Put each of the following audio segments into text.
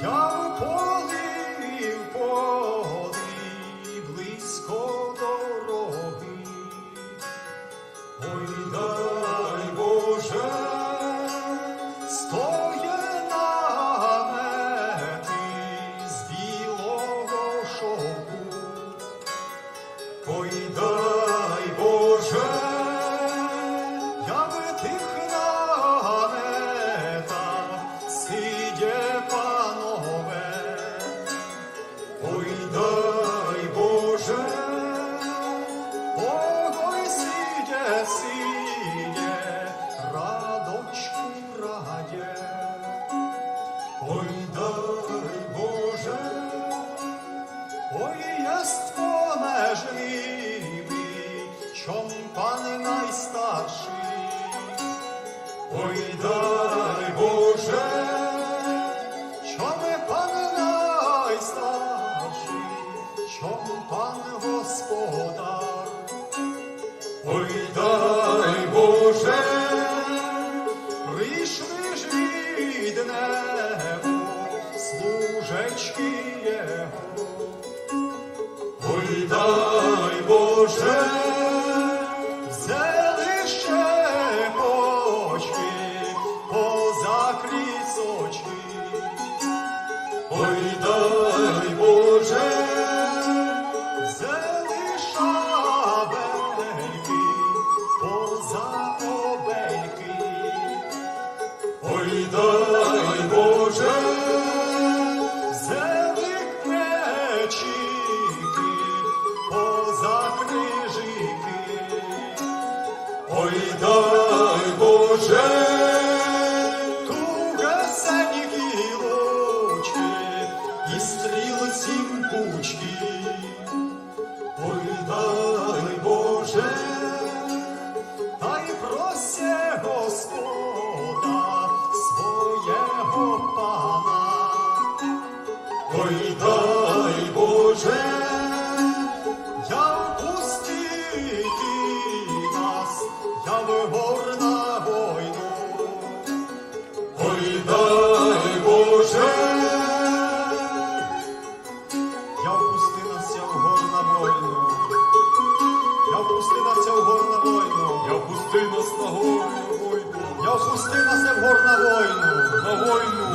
Yeah.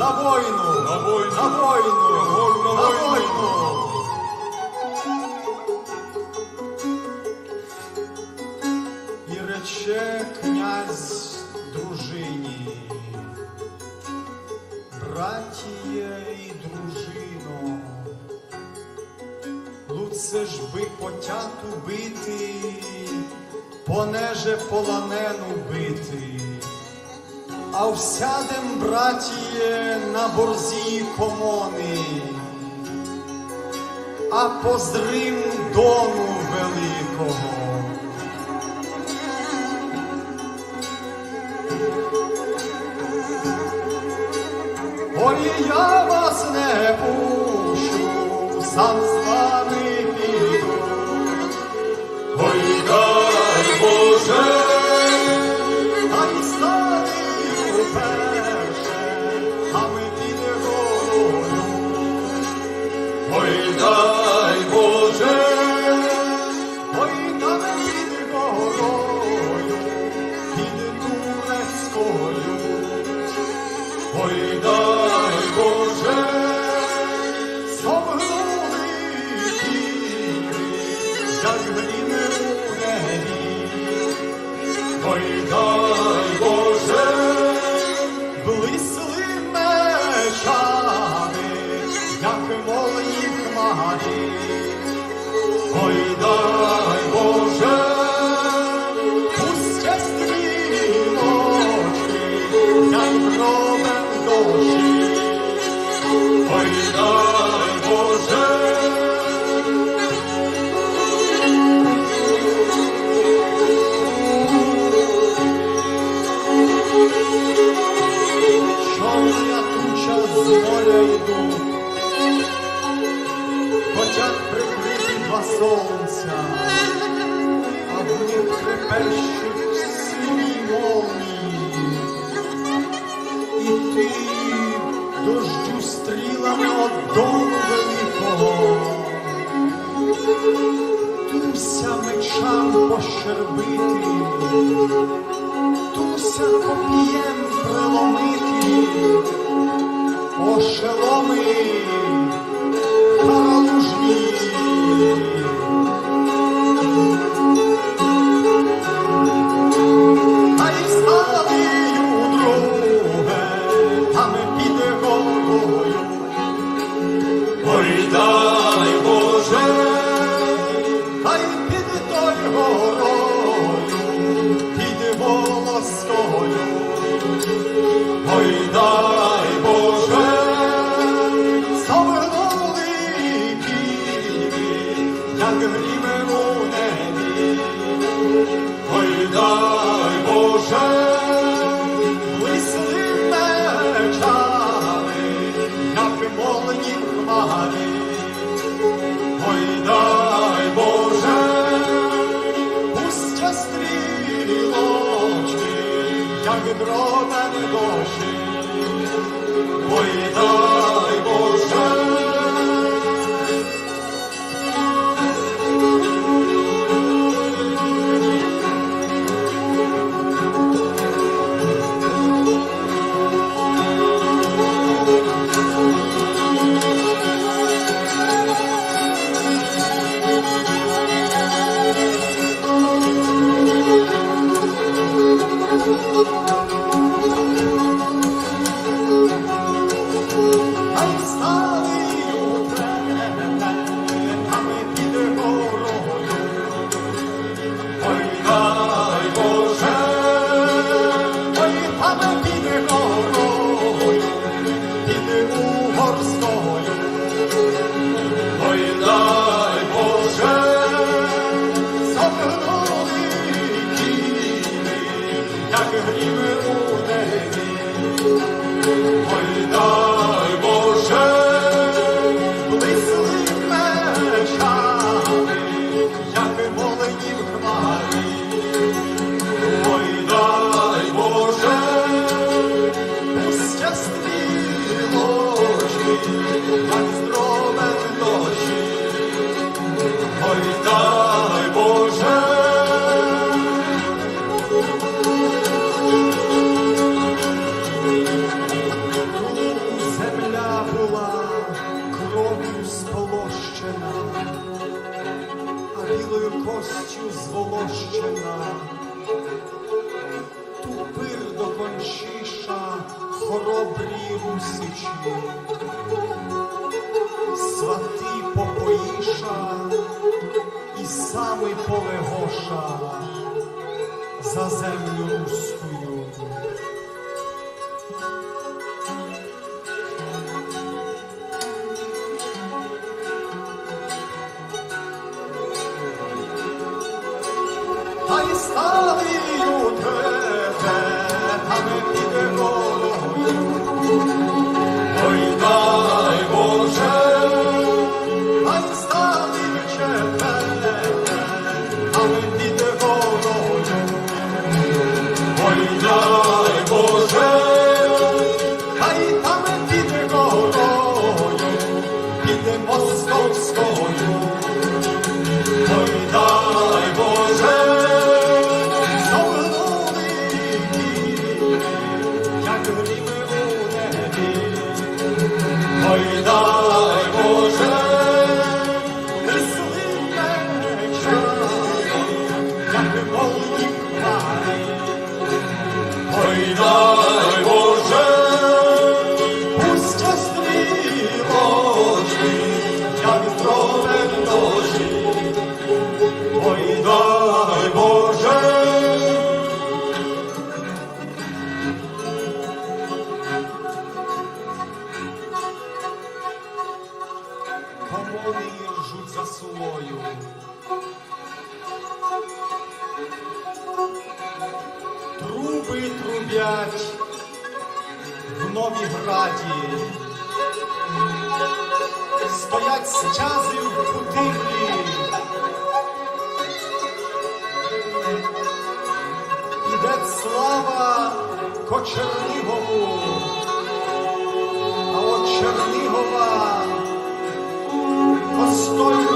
На воїну! На войну, На воїну! На воїну! І рече князь дружині, братіє і дружино, луце ж би потяту бити, понеже полонену бити а всядем, братіє, на борзі комони, а поздрим дону. Чорна туча з моря йду, хоча прикрити два сонця, а в них хрипещуть сині молнії. І ти дождю стрілами одому великого, туся мечам пощербити. Довелося приломити, ошеломи. дротами дощі, поїдав. була кров'ю сполощена, а білою костю зволощена, тупир до кончиша хоробрі русичі, свати попоїша і сами полегоша за землю руською. сидять в новій Новіграді, стоять стязи в будівлі іде слава по Чернігову, а от Чернігова постою.